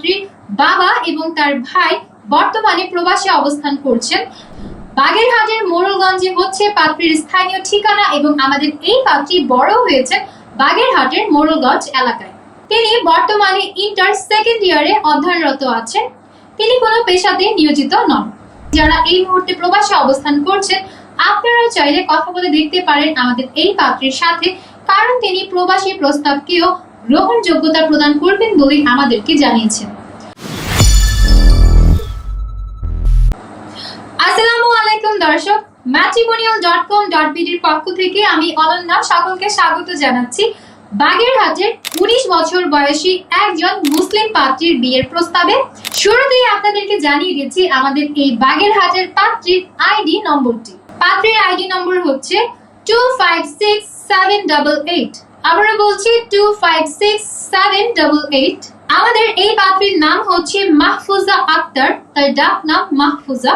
পাত্রীর বাবা এবং তার ভাই বর্তমানে প্রবাসে অবস্থান করছেন। বাগেরহাটের মোড়লগঞ্জে হচ্ছে পাত্রীর স্থানীয় ঠিকানা এবং আমাদের এই পাত্রী বড় হয়েছে বাগেরহাটের মোড়লগঞ্জ এলাকায়। তিনি বর্তমানে ইন্টার সেকেন্ড ইয়ারে অধ্যয়নরত আছেন। তিনি কোনো পেশাতে নিয়োজিত নন। যারা এই মুহূর্তে প্রবাসে অবস্থান করছেন, আপনারাও চাইলে কথা বলে দেখতে পারেন আমাদের এই পাত্রের সাথে, কারণ তিনি প্রবাসী প্রস্তাবকেও গ্রহণযোগ্যতা প্রদান করবেন বলে আমাদেরকে জানিয়েছেন। আসসালামু আলাইকুম দর্শক ম্যাট্রিমোনিয়াল ডট কম ডট বিডির পক্ষ থেকে আমি অনন্যা সকলকে স্বাগত জানাচ্ছি। বাগেরহাটের উনিশ বছর বয়সী একজন মুসলিম পাত্রীর বিয়ের প্রস্তাবে। শুরুতেই আপনাদেরকে জানিয়ে দিচ্ছি আমাদের এই বাগেরহাটের পাত্রীর আইডি নম্বরটি। পাত্রীর আইডি নম্বর হচ্ছে two five six seven double eight আবারও বলছি two five six seven double eight আমাদের এই পাত্রীর নাম হচ্ছে মাহফুজা আক্তার, তার ডাক নাম মাহফুজা।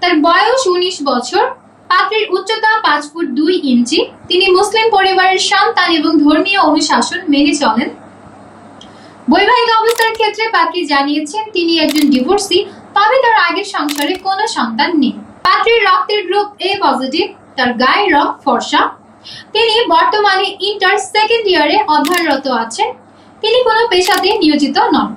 তার বয়স উনিশ বছর, পাত্রের উচ্চতা পাঁচ ফুট দুই ইঞ্চি। তিনি মুসলিম পরিবারের সন্তান এবং ধর্মীয় অনুশাসন মেনে চলেন। বৈবাহিক অবস্থার ক্ষেত্রে পাত্রী জানিয়েছেন, তিনি একজন ডিভোর্সি তবে তার আগের সংসারে কোনো সন্তান নেই। পাত্রীর রক্তের গ্রুপ এ পজিটিভ তার গায়ের রং ফর্সা। তিনি বর্তমানে ইন্টার সেকেন্ড ইয়ারে অধ্যয়নরত আছেন। তিনি কোনো পেশাতে নিয়োজিত নন।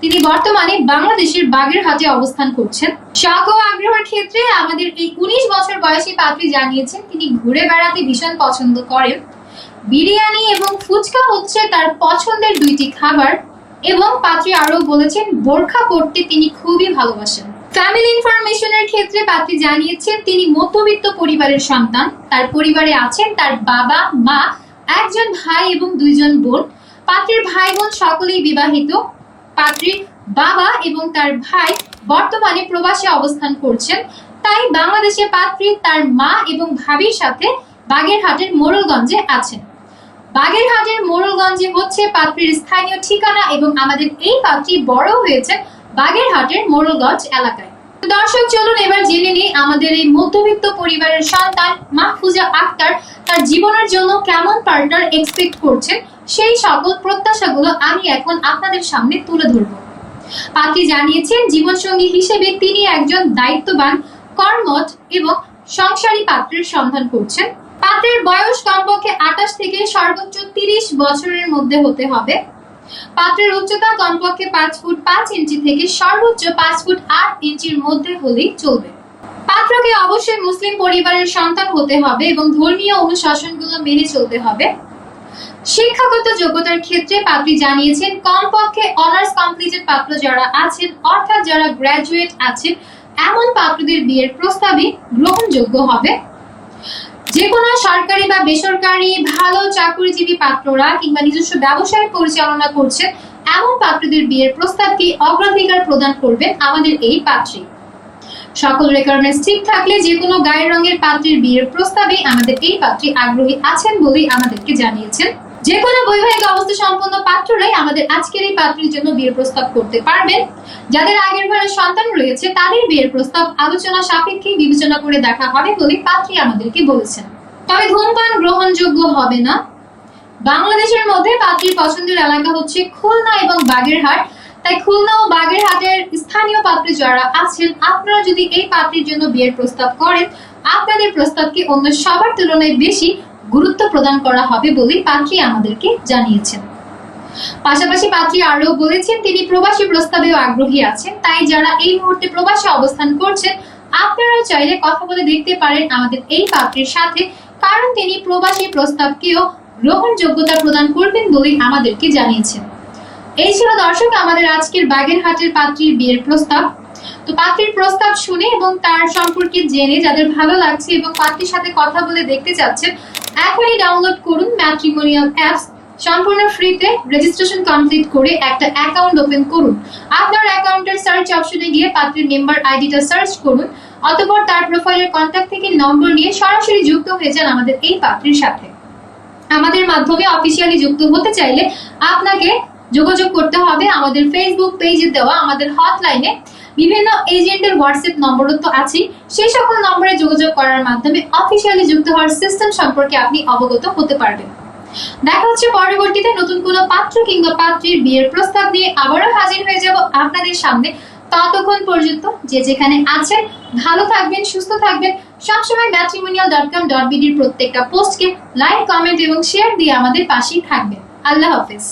তিনি বর্তমানে বাংলাদেশের বাগেরহাটে অবস্থান করছেন। শখ ও আগ্রহের ক্ষেত্রে আমাদের এই উনিশ বছর বয়সী পাত্রী জানিয়েছেন, তিনি ঘুরে বেড়াতে ভীষণ পছন্দ করেন। বিরিয়ানি এবং ফুচকা হচ্ছে তার পছন্দের দুইটি খাবার এবং পাত্রী আরও বলেছেন, বোরখা পড়তে তিনি খুবই ভালোবাসেন। ফ্যামিলি ইনফরমেশনের ক্ষেত্রে পাত্রী জানিয়েছেন, তিনি মধ্যবিত্ত পরিবারের সন্তান। তার পরিবারে আছেন তার বাবা, মা, একজন ভাই এবং দুইজন বোন। পাত্রীর ভাই বোন সকলেই বিবাহিত। পাত্রীর বাবা এবং তার ভাই বর্তমানে প্রবাসে অবস্থান করছেন। তাই বাংলাদেশে পাত্রী তার মা এবং ভাবির সাথে বাগেরহাটের মোরলগঞ্জে আছেন। বাগেরহাটের মোরলগঞ্জে হচ্ছে পাত্রীর স্থানীয় ঠিকানা এবং আমাদের এই পাত্রী বড় হয়েছে বাগেরহাটের মোড়লগঞ্জ এলাকায়। দর্শক, চলুন এবার জেনে নিই আমাদের এই মধ্যবিত্ত পরিবারের সন্তান মাহফুজা আক্তার তার জীবনের জন্য কেমন পার্টনার এক্সপেক্ট করছেন সেই সকল প্রত্যাশাগুলো আমি এখন আপনাদের সামনে তুলে ধরব। পাত্রী জানিয়েছেন, জীবনসঙ্গী হিসেবে তিনি একজন দায়িত্ববান, কর্মঠ এবং সংসারী পাত্রের সন্ধান করছেন। পাত্রের বয়স কমপক্ষে আঠাশ থেকে সর্বোচ্চ তিরিশ বছরের মধ্যে হতে হবে। পাত্রের উচ্চতা কমপক্ষে পাঁচ ফুট পাঁচ ইঞ্চি থেকে সর্বোচ্চ পাঁচ ফুট আট ইঞ্চির মধ্যে হলেই চলবে। পাত্রকে অবশ্যই মুসলিম পরিবারের সন্তান হতে হবে এবং ধর্মীয় অনুশাসনগুলো মেনে চলতে হবে। শিক্ষাগত যোগ্যতার ক্ষেত্রে পাত্রী জানিয়েছেন, কমপক্ষে অনার্স কমপ্লিটেড পাত্র যারা আছেন, অর্থাৎ যারা গ্র্যাজুয়েট আছেন, এমন পাত্রদের বিয়ের প্রস্তাবই গ্রহণযোগ্য হবে। যে কোনো সরকারি বা বেসরকারি ভালো চাকরিজীবী পাত্ররা কিংবা নিজস্ব ব্যবসায় পরিচালনা করছেন এমন পাত্রদের বিয়ের প্রস্তাবকে অগ্রাধিকার প্রদান করবেন আমাদের এই পাত্রী। সকল রেকমেন্ডস ঠিক থাকলে যে কোনো গায়ের রঙের পাত্রীর বিয়ের প্রস্তাবে আমাদের এই পাত্রী আগ্রহী আছেন বলেই আমাদেরকে জানিয়েছেন যে কোনো বৈবাহিক অবস্থা সম্পন্ন পাত্ররাই আমাদের আজকের এই পাত্রীর জন্য বিয়ের প্রস্তাব করতে পারবেন। যাদের আগের ঘরে সন্তান রয়েছে, তাদের বিয়ের প্রস্তাব আলোচনা সাপেক্ষে বিবেচনা করে দেখা হবে বলে পাত্রী আমাদেরকে বলেছেন। তবে ধূমপান গ্রহণযোগ্য হবে না। বাংলাদেশের মধ্যে পাত্রীর পছন্দের এলাকা হচ্ছে খুলনা এবং বাগেরহাট। তাই খুলনা ও বাগেরহাটের স্থানীয় পাত্রী যারা আছেন, আপনারা যদি এই পাত্রীর জন্য বিয়ের প্রস্তাব করেন, আপনাদের প্রস্তাবকে অন্য সবার তুলনায় বেশি গুরুত্ব প্রদান করা হবে বলে পাত্রী আমাদেরকে জানিয়েছেন। পাশাপাশি পাত্রী আরও বলেছেন, তিনি প্রবাসী প্রস্তাবেও আগ্রহী আছেন, তাই যারা এই মুহূর্তে প্রবাসে অবস্থান করছেন, আপনারাও চাইলে কথা বলে দেখতে পারেন আমাদের এই পাত্রীর সাথে, কারণ তিনি প্রবাসী প্রস্তাবকেও গ্রহণযোগ্যতা প্রদান করবেন বলে আমাদেরকে জানিয়েছেন। এই ছিল দর্শক, আমাদের আজকের বাগেরহাটের পাত্রীর বিয়ের প্রস্তাব। তো পাত্রীর প্রস্তাব শুনে এবং তার সম্পর্কে জেনে যাদের ভালো লাগছে এবং পাত্রীর সাথে কথা বলে দেখতে চাচ্ছেন, এখনই ডাউনলোড করুন ম্যাট্রিমোনিয়াল অ্যাপস সম্পূর্ণ ফ্রিতে রেজিস্ট্রেশন কমপ্লিট করে একটা অ্যাকাউন্ট ওপেন করুন। আপনার অ্যাকাউন্টের সার্চ অপশনে গিয়ে পাত্রীর মেম্বার আইডিটা সার্চ করুন, অতঃপর তার প্রোফাইলের কন্ট্যাক্ট থেকে নম্বর নিয়ে সরাসরি যুক্ত হয়ে যান আমাদের এই পাত্রীর সাথে। আমাদের মাধ্যমে অফিসিয়ালি যুক্ত হতে চাইলে আপনাকে যোগাযোগ করতে হবে আমাদের ফেসবুক পেজে দেওয়া আমাদের হটলাইনে বিভিন্ন এজেন্টের হোয়াটসঅ্যাপ নম্বরও তো আছেই। সেই সকল নম্বরে যোগাযোগ করার মাধ্যমে অফিসিয়ালি যুক্ত হওয়ার সিস্টেম সম্পর্কে আপনি অবগত হতে পারবেন। দেখা হচ্ছে পরবর্তীতে নতুন কোনো পাত্র কিংবা পাত্রীর বিয়ের প্রস্তাব নিয়ে আবারও হাজির হয়ে যাব আপনাদের সামনে ততক্ষণ পর্যন্ত যে যেখানে আছেন, ভালো থাকবেন, সুস্থ থাকবেন। সবসময় ম্যাট্রিমোনিয়াল ডট কম ডট বিডির প্রত্যেকটা পোস্টকে লাইক কমেন্ট এবং শেয়ার দিয়ে আমাদের পাশেই থাকবেন। আল্লাহ হাফেজ।